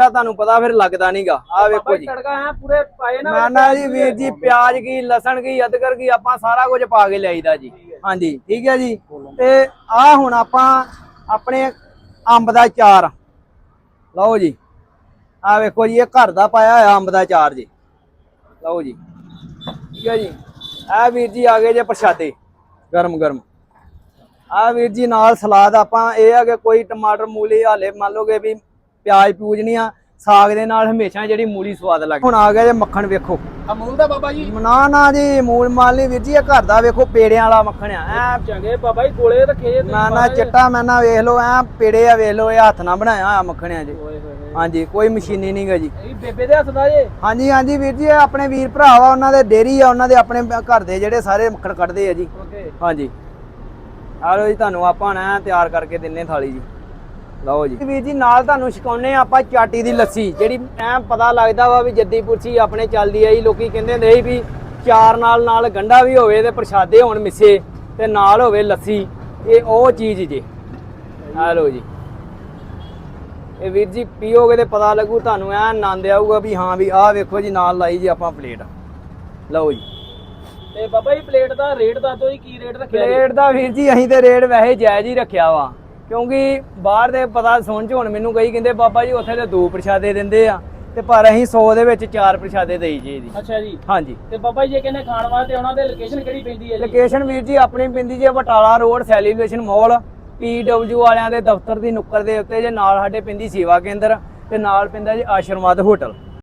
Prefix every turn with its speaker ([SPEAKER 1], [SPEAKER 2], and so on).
[SPEAKER 1] ਤਾਂ ਤੁਹਾਨੂੰ ਪਤਾ ਫਿਰ ਲੱਗਦਾ ਨਹੀਂਗਾ ਆ ਵੇਖੋ ਜੀ।
[SPEAKER 2] ਤੜਕਾ ਹੈ ਪੂਰੇ ਪਾਏ ਨਾ
[SPEAKER 1] ਨਾ ਜੀ ਵੀਰ ਜੀ ਪਿਆਜ਼ ਕੀ ਲਸਣ ਕੀ ਅਦਰਕ ਕੀ ਆਪਾਂ ਸਾਰਾ ਕੁਝ ਪਾ ਕੇ ਲਿਆਈਦਾ ਜੀ। ਹਾਂਜੀ ਠੀਕ ਹੈ ਜੀ। ਤੇ ਆ ਹੁਣ ਆਪਾਂ ਆਪਣੇ ਅੰਬ ਦਾ ਚਾਰ ਲਓ ਜੀ। ਆ ਵੇਖੋ ਜੀ ਇਹ ਘਰ ਦਾ ਪਾਇਆ ਹੋਇਆ ਅੰਬ ਦਾ ਚਾਰ ਜੀ। ਲਓ ਜੀ। ਠੀਕ ਹੈ ਜੀ। ਆ ਵੀਰ ਜੀ ਆ ਗਏ ਜੇ ਪ੍ਰਸ਼ਾਦੇ। ਗਰਮ ਗਰਮ। ਆ ਵੀਰ ਜੀ ਨਾਲ ਸਲਾਦ ਆਪਾਂ ਇਹ ਆ ਕਿ ਕੋਈ ਟਮਾਟਰ ਮੂਲੀ ਹਾਲੇ ਮੰਨ ਲਓਗੇ ਵੀ ਪਿਆਜ਼ ਪੂਜ ਨਹੀਂ ਆ ਸਾਗ ਦੇ ਨਾਲ ਹਮੇਸ਼ਾ ਜਿਹੜੀ ਮੂਲੀ ਸਵਾਦ ਲੱਗਦੀ। ਹੁਣ ਆ ਗਿਆ ਜੇ ਮੱਖਣ ਵੇਖੋ।
[SPEAKER 2] ਅਮੂਲ ਦਾ ਬਾਬਾ ਜੀ?
[SPEAKER 1] ਨਾ ਨਾ ਜੀ ਮੂਲ ਮਾਲ ਨਹੀਂ ਵੀਰ ਜੀ ਇਹ ਘਰ ਦਾ ਵੇਖੋ ਪੇੜਿਆਂ ਵਾਲਾ ਮੱਖਣ ਆ। ਐ
[SPEAKER 2] ਚੰਗੇ ਬਾਬਾ ਜੀ ਗੋਲੇ ਰੱਖੇ ਜੇ
[SPEAKER 1] ਨਾ ਨਾ ਚਿੱਟਾ ਮੈਂ ਨਾ ਵੇਖ ਲਓ ਐ ਪੇੜੇ ਆ ਵੇਖ ਲਓ ਇਹ ਹੱਥ ਨਾਲ ਬਣਾਇਆ ਆ ਮੱਖਣਿਆਂ ਜੀ
[SPEAKER 2] ਓਏ ਹੋਏ ਹੋਏ।
[SPEAKER 1] ਹਾਂਜੀ ਕੋਈ ਮਸ਼ੀਨੀ ਨਹੀਂਗਾ ਜੀ।
[SPEAKER 2] ਇਹ ਬੇਬੇ ਦੇ ਹੱਥ ਦਾ ਜੇ।
[SPEAKER 1] ਹਾਂਜੀ ਹਾਂਜੀ ਵੀਰ ਜੀ ਇਹ ਆਪਣੇ ਵੀਰ ਭਰਾ ਵਾ ਉਹਨਾਂ ਦੇ ਡੇਰੀ ਆ ਉਹਨਾਂ ਦੇ ਆਪਣੇ ਘਰ ਦੇ ਜਿਹੜੇ ਸਾਰੇ ਮੱਖਣ ਕੱਢਦੇ ਆ ਜੀ। ਹਾਂਜੀ। ਆ ਲਓ ਜੀ ਤੁਹਾਨੂੰ ਆਪਾਂ ਨਾ ਤਿਆਰ ਕਰਕੇ ਦਿੰਨੇ ਥਾਲੀ ਜੀ। ਲਓ ਜੀ। ਵੀਰ ਜੀ ਨਾਲ ਤੁਹਾਨੂੰ ਛਕਾਉਨੇ ਆਪਾਂ ਚਾਟੀ ਦੀ ਲੱਸੀ ਜਿਹੜੀ ਐ ਪਤਾ ਲੱਗਦਾ ਵਾ ਵੀ ਜੱਦੀ ਪੁਰਸੀ ਆਪਣੇ ਚੱਲਦੀ ਆਈ ਲੋਕੀ ਕਹਿੰਦੇ ਹੁੰਦੇ ਸੀ ਵੀ ਚਾਰ ਨਾਲ ਨਾਲ ਗੰਡਾ ਵੀ ਹੋਵੇ ਤੇ ਪ੍ਰਸ਼ਾਦੇ ਹੋਣ ਮਿੱਸੇ ਤੇ ਨਾਲ ਹੋਵੇ ਲੱਸੀ। ਇਹ ਉਹ ਚੀਜ਼ ਜੇ। ਆ ਲਓ ਜੀ। ਇਹ ਵੀਰ ਜੀ ਪੀਓਗੇ ਤੇ ਪਤਾ ਲੱਗੂ ਤੁਹਾਨੂੰ ਐ ਆਨੰਦ ਆਊਗਾ ਵੀ ਹਾਂ ਵੀ ਆਹ ਵੇਖੋ ਜੀ ਨਾਲ ਲਾਈ ਜੀ ਆਪਾਂ ਪਲੇਟ। ਲਓ ਜੀ।
[SPEAKER 2] ਤੇ ਬਾਬਾ ਜੀ ਪਲੇਟ ਦਾ ਰੇਟ ਦੱਸ ਜੀ ਕੀ ਰੇਟ ਰੱਖਿਆ ਜੀ?
[SPEAKER 1] ਪਲੇਟ ਦਾ ਵੀਰ ਜੀ ਅਸੀਂ ਤੇ ਰੇਟ ਵੈਸੇ ਜਾਇਜ਼ ਹੀ ਰੱਖਿਆ ਵਾ। ਕਿਉਂਕਿ ਬਾਹਰ ਦੇ ਪਤਾ ਸੁਣ ਚ ਹੁਣ ਮੈਨੂੰ ਕਈ ਕਹਿੰਦੇ ਬਾਬਾ ਜੀ ਉੱਥੇ ਤੇ ਦੋ ਪ੍ਰਸ਼ਾਦੇ ਦਿੰਦੇ ਆ ਤੇ ਪਰ ਅਸੀਂ 100 ਦੇ ਵਿੱਚ ਚਾਰ ਪ੍ਰਸ਼ਾਦੇ ਦੇਈ ਜੀ ਜੀ
[SPEAKER 2] ਅੱਛਾ ਜੀ।
[SPEAKER 1] ਹਾਂਜੀ।
[SPEAKER 2] ਤੇ ਬਾਬਾ ਜੀ ਜੇ ਕਹਿੰਦੇ ਖਾਣ ਵਾਸਤੇ ਉਹਨਾਂ ਦੇ ਲੋਕੇਸ਼ਨ ਕਿਹੜੀ ਪੈਂਦੀ ਹੈ ਜੀ?
[SPEAKER 1] ਲੋਕੇਸ਼ਨ ਵੀਰ ਜੀ ਆਪਣੀ ਪਿੰਦੀ ਜੇ Batala road celebration mall PW ਵਾਲਿਆਂ ਦੇ ਦਫ਼ਤਰ ਦੀ ਨੁੱਕਰ ਦੇ ਉੱਤੇ ਜੇ ਨਾਲ ਸਾਡੇ ਪਿੰਦੀ ਸੇਵਾ ਕੇਂਦਰ ਤੇ ਨਾਲ ਪਿੰਦਾ ਜੀ ਆਸ਼ਰਮਾਦ ਹੋਟਲ।